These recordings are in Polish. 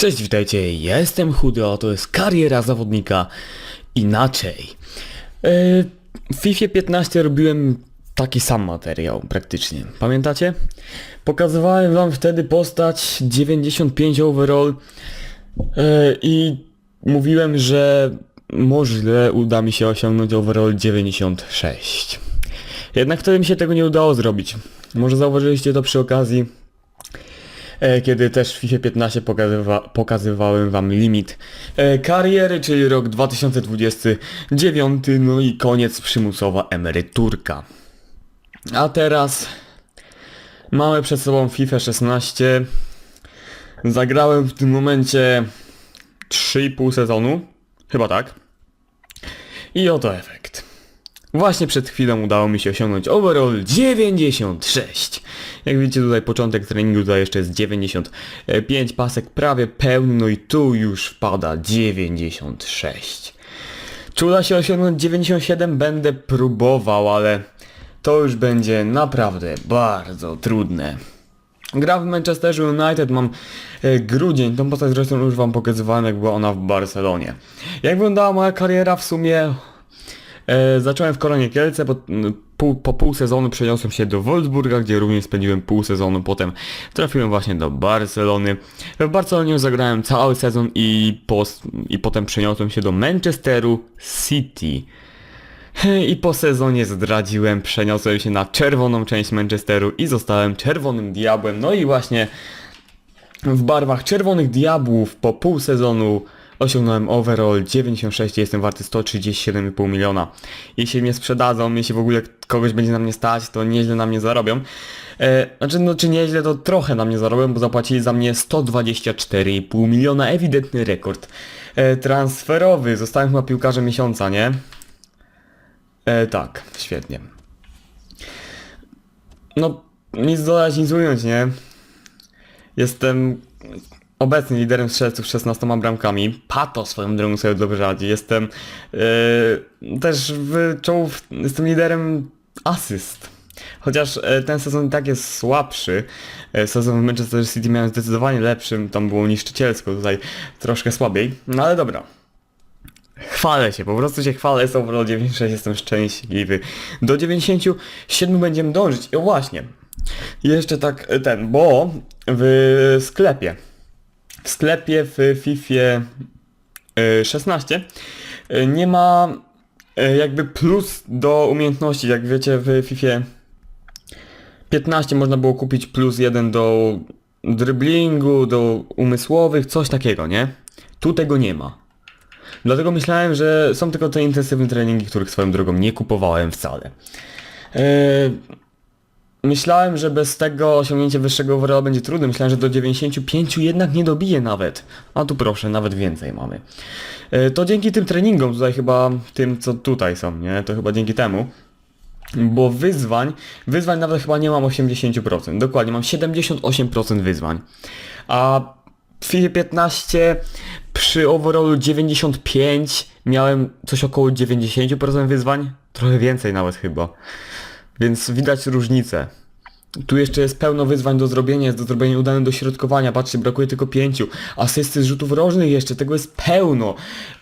Cześć, witajcie, jestem Chudy, a to jest kariera zawodnika inaczej. E, W FIFA 15 robiłem taki sam materiał praktycznie, pamiętacie? Pokazywałem wam wtedy postać 95 overall e, i mówiłem, że może uda mi się osiągnąć overall 96. Jednak wtedy mi się tego nie udało zrobić. Może zauważyliście to przy okazji kiedy też w FIFA 15 pokazywa, pokazywałem wam limit e, kariery, czyli rok 2029, no i koniec przymusowa emeryturka. A teraz mamy przed sobą FIFA 16. Zagrałem w tym momencie 3,5 sezonu, chyba tak. I oto efekt. Właśnie przed chwilą udało mi się osiągnąć overall 96. Jak widzicie tutaj początek treningu tutaj jeszcze jest 95, pasek prawie pełny, no i tu już wpada 96. Czy uda się osiągnąć 97? Będę próbował, ale to już będzie naprawdę bardzo trudne. Gra w Manchesterze United, mam e, grudzień, tą postać zresztą już wam pokazywałem jak była ona w Barcelonie. Jak wyglądała moja kariera w sumie? E, zacząłem w Koronie Kielce, po, m, pół, po pół sezonu przeniosłem się do Wolfsburga, gdzie również spędziłem pół sezonu, potem trafiłem właśnie do Barcelony. W Barcelonie zagrałem cały sezon i, po, i potem przeniosłem się do Manchesteru City. I po sezonie zdradziłem, przeniosłem się na czerwoną część Manchesteru i zostałem czerwonym diabłem. No i właśnie w barwach czerwonych diabłów po pół sezonu osiągnąłem overall 96, jestem warty 137,5 miliona. Jeśli mnie sprzedadzą, jeśli w ogóle kogoś będzie na mnie stać, to nieźle na mnie zarobią. E, znaczy, no czy nieźle, to trochę na mnie zarobią, bo zapłacili za mnie 124,5 miliona, ewidentny rekord. E, transferowy, zostałem chyba piłkarzem miesiąca, nie? E, tak, świetnie. No, nic dodać, nic ująć, nie? Jestem obecnie liderem strzelców z 16 bramkami. Pato swoją drogą sobie dobrze radzi. Jestem e, też w czołów, jestem liderem asyst. Chociaż e, ten sezon i tak jest słabszy. E, sezon w Manchester City miałem zdecydowanie lepszym, tam było niszczycielsko, tutaj troszkę słabiej. No ale dobra. Chwalę się, po prostu się chwalę, jest overall 96, jestem szczęśliwy. Do 97 będziemy dążyć. I właśnie, jeszcze tak ten, bo w sklepie, w sklepie w FIFA e, 16 e, nie ma e, jakby plus do umiejętności, jak wiecie w FIFA 15 można było kupić plus jeden do driblingu, do umysłowych, coś takiego, nie? Tu tego nie ma. Dlatego myślałem, że są tylko te intensywne treningi, których swoją drogą nie kupowałem wcale. Eee, myślałem, że bez tego osiągnięcie wyższego overalla będzie trudne. Myślałem, że do 95 jednak nie dobiję nawet. A tu proszę, nawet więcej mamy. Eee, to dzięki tym treningom, tutaj chyba tym, co tutaj są, nie? To chyba dzięki temu. Bo wyzwań, wyzwań nawet chyba nie mam 80%. Dokładnie, mam 78% wyzwań. A w FIFA 15 przy overallu 95 miałem coś około 90% wyzwań. Trochę więcej nawet chyba. Więc widać różnicę. Tu jeszcze jest pełno wyzwań do zrobienia, jest do zrobienia udane dośrodkowania, patrzcie, brakuje tylko pięciu. Asysty z rzutów rożnych jeszcze, tego jest pełno.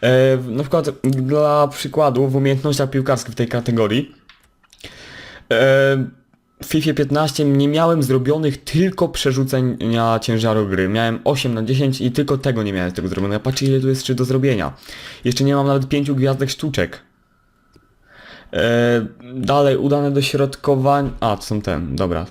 E, na przykład dla przykładu w umiejętnościach piłkarskich w tej kategorii e, w FIFA 15 nie miałem zrobionych tylko przerzucenia ciężaru gry. Miałem 8 na 10 i tylko tego nie miałem tego zrobionego. Patrzcie ile tu jest jeszcze do zrobienia. Jeszcze nie mam nawet 5 gwiazdek sztuczek. E, dalej, udane dośrodkowanie... A, to są ten, dobra.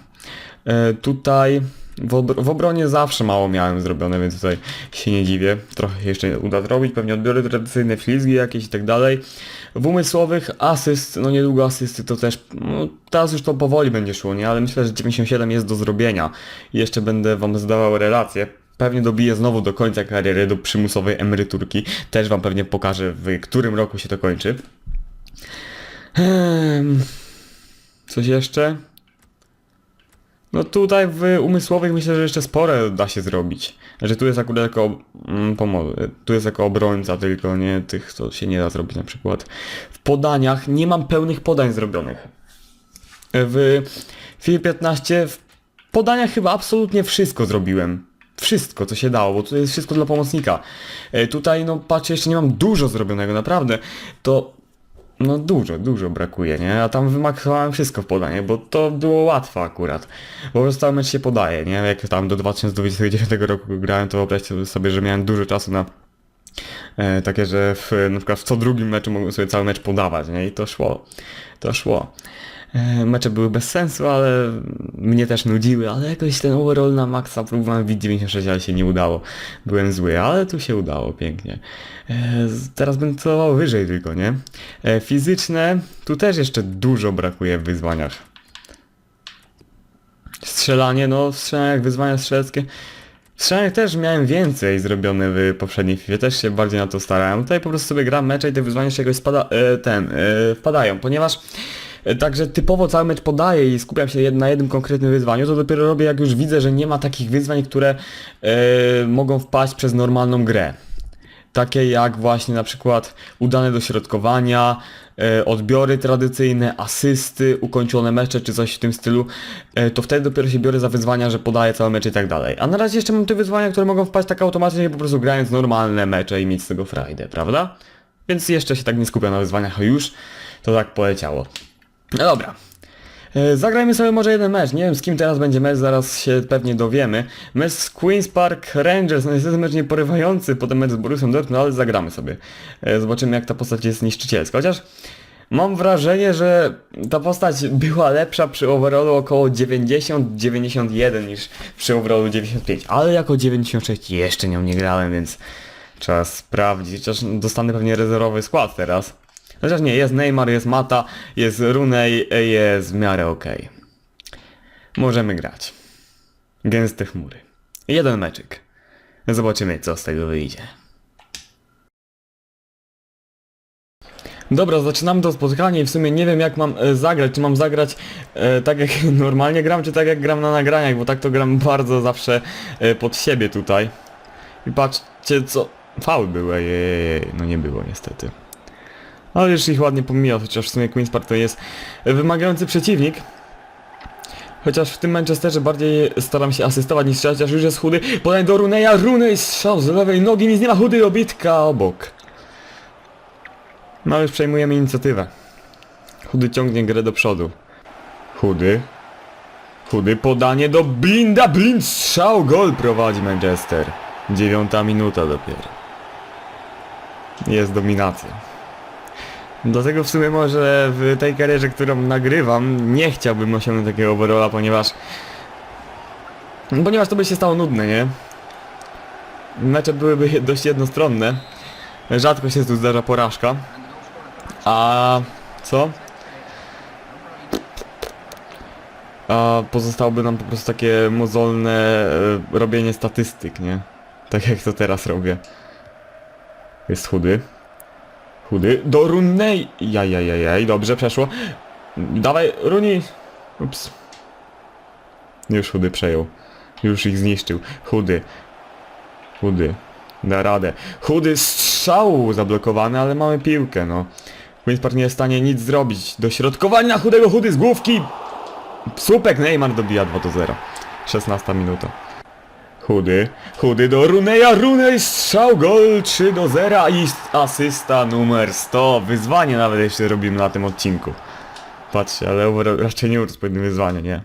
E, tutaj w, w obronie zawsze mało miałem zrobione, więc tutaj się nie dziwię. Trochę się jeszcze uda zrobić, pewnie odbiory tradycyjne, flizgi jakieś i tak dalej. W umysłowych asyst, no niedługo asysty to też, no teraz już to powoli będzie szło, nie? Ale myślę, że 97 jest do zrobienia. Jeszcze będę wam zdawał relacje. Pewnie dobiję znowu do końca kariery, do przymusowej emeryturki. Też wam pewnie pokażę, w którym roku się to kończy. Ehm, Coś jeszcze? No tutaj w umysłowych myślę, że jeszcze spore da się zrobić. Że tu jest akurat jako mm, tu jest jako obrońca tylko, nie tych co się nie da zrobić na przykład. W podaniach nie mam pełnych podań zrobionych. W FIFA 15 w podaniach chyba absolutnie wszystko zrobiłem. wszystko, co się dało, bo tutaj jest wszystko dla pomocnika. E, tutaj, no patrzcie, jeszcze nie mam dużo zrobionego, naprawdę. To, no dużo, dużo brakuje, nie? A tam wymaksowałem wszystko w podanie, bo to było łatwe akurat. Po prostu cały mecz się podaje, nie? Jak tam do 2029 roku grałem, to wyobraźcie sobie, że miałem dużo czasu na e, takie, że w, na przykład w co drugim meczu mogłem sobie cały mecz podawać, nie? I to szło. To szło. E, mecze były bez sensu, ale mnie też nudziły, ale jakoś ten overall na maksa próbowałem w 96, ale się nie udało. Byłem zły, ale tu się udało pięknie. E, z- teraz będę celował wyżej tylko, nie? E, fizyczne, tu też jeszcze dużo brakuje w wyzwaniach. Strzelanie, no w strzelaniach wyzwania strzeleckie. W strzelaniach też miałem więcej zrobione w poprzedniej FIFA, też się bardziej na to starałem. Tutaj po prostu sobie gram mecze i te wyzwania się jakoś spada, ten, wpadają, ponieważ także typowo cały mecz podaję i skupiam się na jednym konkretnym wyzwaniu, to dopiero robię jak już widzę, że nie ma takich wyzwań, które e, mogą wpaść przez normalną grę takie jak właśnie na przykład udane dośrodkowania, e, odbiory tradycyjne, asysty, ukończone mecze czy coś w tym stylu, e, to wtedy dopiero się biorę za wyzwania, że podaję całe mecze i tak dalej. A na razie jeszcze mam te wyzwania, które mogą wpaść tak automatycznie po prostu grając normalne mecze i mieć z tego frajdę, prawda? Więc jeszcze się tak nie skupiam na wyzwaniach, a już to tak poleciało. No dobra. E, Zagrajmy sobie może jeden mecz. Nie wiem z kim teraz będzie mecz, zaraz się pewnie dowiemy. Mecz z Queen's Park Rangers, no niestety mecz nieporywający, potem mecz z Borussią Dortmund, ale zagramy sobie. E, Zobaczymy jak ta postać jest niszczycielska. Chociaż mam wrażenie, że ta postać była lepsza przy overallu około 90-91 niż przy overallu 95. Ale jako 96 jeszcze nią nie grałem, więc trzeba sprawdzić. Chociaż dostanę pewnie rezerwowy skład teraz. Chociaż nie, jest Neymar, jest Mata, jest Runej, jest w miarę okej. Możemy grać. Gęste chmury. Jeden meczyk. Zobaczymy co z tego wyjdzie. Dobra, zaczynamy to spotkanie i w sumie nie wiem jak mam e, zagrać, czy mam zagrać e, tak jak normalnie gram, czy tak jak gram na nagraniach, bo tak to gram bardzo zawsze e, pod siebie tutaj. I patrzcie co... Fały były, ejej, no nie było niestety. Ale już ich ładnie pomijał, chociaż w sumie Queen's Park to jest wymagający przeciwnik. Chociaż w tym Manchesterze bardziej staram się asystować niż strzelać, aż już jest chudy. Podaj do Runeja, Runej strzał z lewej nogi, nic nie ma chudy, obitka obok. No już przejmujemy inicjatywę. Chudy ciągnie grę do przodu. Chudy. Chudy podanie do Blinda, Blind strzał, gol prowadzi Manchester. Dziewiąta minuta dopiero. Jest dominacja. Dlatego w sumie może w tej karierze, którą nagrywam, nie chciałbym osiągnąć takiego overalla, ponieważ... Ponieważ to by się stało nudne, nie? Mecze byłyby dość jednostronne. Rzadko się tu zdarza porażka. A... co? A pozostałoby nam po prostu takie mozolne e, robienie statystyk, nie? Tak jak to teraz robię. Jest chudy. Chudy. Do Runej! Jajajajaj, dobrze, przeszło. Dawaj, Runi! Ups. Już chudy przejął. Już ich zniszczył. Chudy. Chudy. Da radę. Chudy strzał zablokowany, ale mamy piłkę, no. Park nie jest w stanie nic zrobić. Dośrodkowanie na chudego chudy z główki! Słupek Neymar dobija 2 do 0. 16 minuta. Chudy, chudy do Runeja, Runej strzał, gol 3 do 0 i asysta numer 100. Wyzwanie nawet jeszcze robimy na tym odcinku. Patrzcie, ale raczej nie pewnym wyzwanie, nie?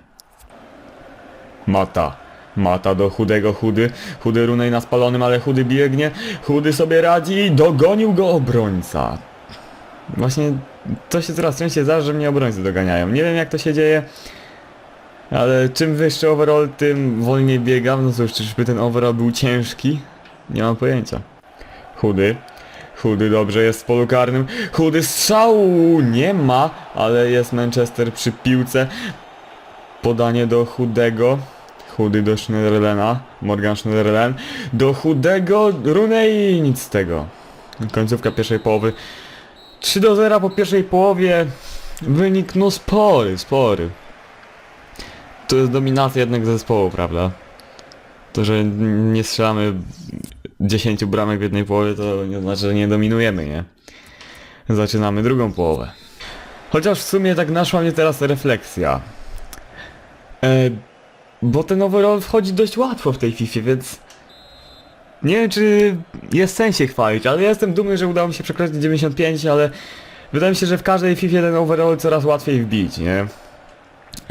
Mata. Mata do chudego, chudy. Chudy Runej na spalonym, ale chudy biegnie. Chudy sobie radzi i dogonił go obrońca. Właśnie to się coraz częściej zdarza, że mnie obrońcy doganiają. Nie wiem jak to się dzieje. Ale czym wyższy overall, tym wolniej biegam. No cóż, czyżby ten overall był ciężki? Nie mam pojęcia. Chudy. Chudy dobrze jest w polu karnym. Chudy strzału nie ma, ale jest Manchester przy piłce. Podanie do chudego. Chudy do Schneiderlena. Morgan Schneiderlen. Do chudego Runej nic z tego. Końcówka pierwszej połowy. 3 do 0 po pierwszej połowie. Wynik no spory, spory. To jest dominacja jednego zespołu, prawda? To, że nie strzelamy 10 bramek w jednej połowie, to nie znaczy, że nie dominujemy, nie? Zaczynamy drugą połowę. Chociaż w sumie tak naszła mnie teraz refleksja. E, bo ten overall wchodzi dość łatwo w tej FIFA, więc nie wiem czy jest sens się chwalić, ale ja jestem dumny, że udało mi się przekroczyć 95, ale wydaje mi się, że w każdej FIFA ten overall coraz łatwiej wbić, nie?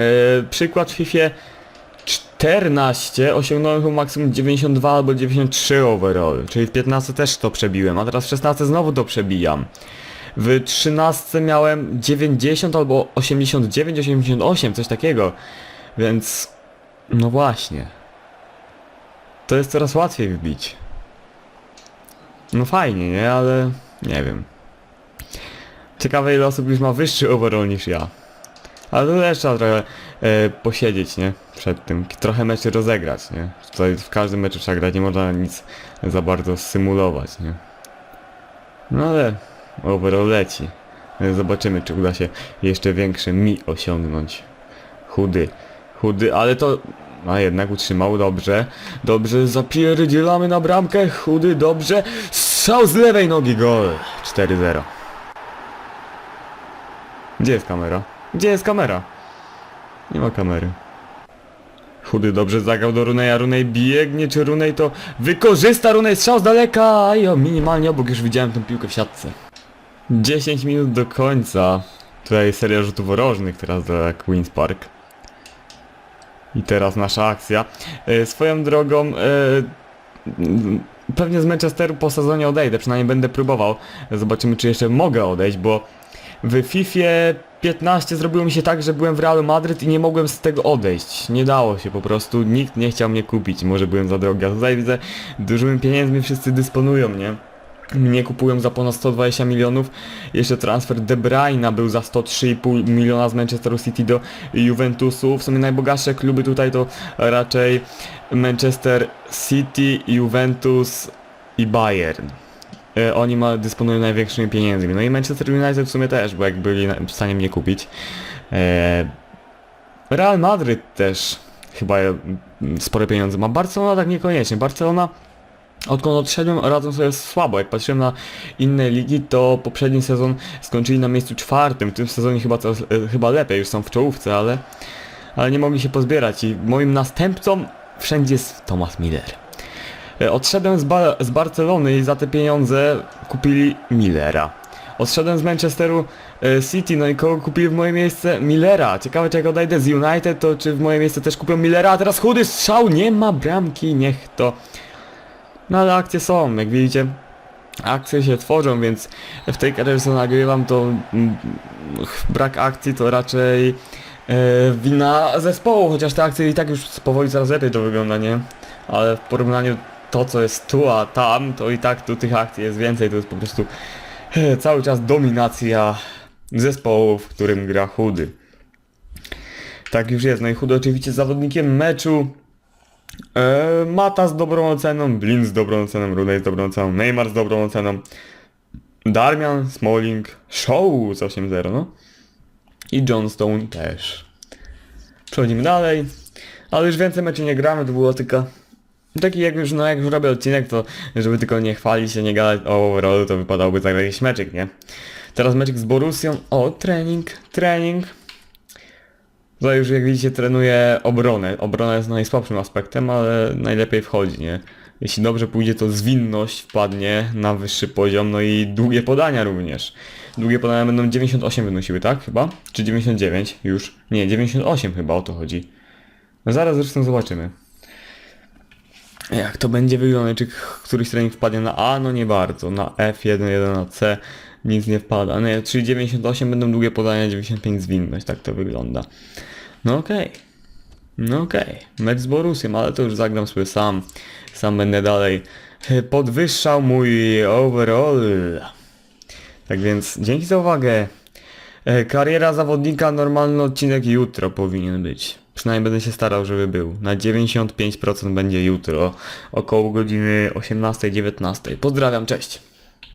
E, przykład w FIFA 14 osiągnąłem chyba maksimum 92 albo 93 overall, czyli w 15 też to przebiłem, a teraz w 16 znowu to przebijam. W 13 miałem 90 albo 89, 88, coś takiego. Więc no właśnie. To jest coraz łatwiej wbić. No fajnie, nie? Ale nie wiem. Ciekawe ile osób już ma wyższy overall niż ja. Ale to też trzeba trochę e, posiedzieć, nie? Przed tym. Trochę meczy rozegrać, nie? Tutaj w każdym meczu trzeba grać, nie można nic za bardzo symulować, nie? No ale overall leci. Zobaczymy, czy uda się jeszcze większy mi osiągnąć. Chudy. Chudy, ale to... A jednak utrzymał, dobrze. Dobrze, zapierdzielamy na bramkę. Chudy, dobrze. Strzał z lewej nogi, gol. 4-0. Gdzie jest kamera? Gdzie jest kamera? Nie ma kamery. Chudy dobrze zagrał do Runeja, Runej biegnie, czy Runej to wykorzysta Runej strzał z daleka, a ja minimalnie obok już widziałem tę piłkę w siatce. 10 minut do końca. Tutaj seria rzutów rożnych teraz dla Queen's Park. I teraz nasza akcja. E, swoją drogą, e, pewnie z Manchesteru po sezonie odejdę, przynajmniej będę próbował. Zobaczymy czy jeszcze mogę odejść, bo w FIFA 15 zrobiło mi się tak, że byłem w Realu Madryt i nie mogłem z tego odejść. Nie dało się po prostu, nikt nie chciał mnie kupić, może byłem za drogi. A tutaj widzę, dużymi pieniędzmi wszyscy dysponują, nie? Mnie kupują za ponad 120 milionów. Jeszcze transfer De był za 103,5 miliona z Manchesteru City do Juventusu. W sumie najbogatsze kluby tutaj to raczej Manchester City, Juventus i Bayern. E, Oni ma, dysponują największymi pieniędzmi. No i Manchester United w sumie też, bo jak byli na- w stanie mnie kupić. E, Real Madryt też chyba e, spore pieniądze ma. Barcelona tak niekoniecznie. Barcelona odkąd odszedłem radzą sobie słabo. Jak patrzyłem na inne ligi, to poprzedni sezon skończyli na miejscu czwartym. W tym sezonie chyba, chyba lepiej, już są w czołówce, ale, ale nie mogli się pozbierać. I moim następcą wszędzie jest Thomas Miller. E, Odszedłem z, ba z Barcelony i za te pieniądze kupili Millera. Odszedłem z Manchesteru e, City, no i kogo kupili w moje miejsce? Millera. Ciekawe czy jak odejdę z United, to czy w moje miejsce też kupią Millera, a teraz chudy strzał, nie ma bramki, niech to... No ale akcje są, jak widzicie. Akcje się tworzą, więc w tej karierze co nagrywam to mm, brak akcji to raczej e, wina zespołu, chociaż te akcje i tak już powoli coraz lepiej to wygląda, nie? Ale w porównaniu to co jest tu, a tam, to i tak tu tych akcji jest więcej, to jest po prostu cały czas dominacja zespołu, w którym gra Chudy. Tak już jest, no i Chudy oczywiście zawodnikiem meczu. E, Mata z dobrą oceną, Blin z dobrą oceną, Runej z dobrą oceną, Neymar z dobrą oceną, Darmian, Smalling, Show z 8-0, no. I John Stone też. Przechodzimy dalej. Ale już więcej meczy nie gramy, to było tylko... Taki jak już, no jak już robię odcinek, to żeby tylko nie chwalić się, nie gadać o overallu, to wypadałoby zagrać jakiś meczek, nie? Teraz meczek z Borussią. O, trening, trening. Tutaj już jak widzicie trenuję obronę. Obrona jest najsłabszym aspektem, ale najlepiej wchodzi, nie? Jeśli dobrze pójdzie, to zwinność wpadnie na wyższy poziom, no i długie podania również. Długie podania będą 98 wynosiły, tak? Chyba? Czy 99 już? Nie, 98 chyba, o to chodzi. No zaraz zresztą zobaczymy. Jak to będzie wyglądać? Czy któryś trening wpadnie na A? No nie bardzo. Na F, 1, 1 na C nic nie wpada. Nie, czyli 98 będą długie podania, 95 zwinność, tak to wygląda. No okej. No okej. Mecz z Borussiem, ale to już zagram sobie sam. Sam będę dalej podwyższał mój overall. Tak więc dzięki za uwagę. E, Kariera zawodnika, normalny odcinek jutro powinien być. Przynajmniej będę się starał, żeby był. Na 95% będzie jutro, około godziny 18-19. Pozdrawiam, cześć.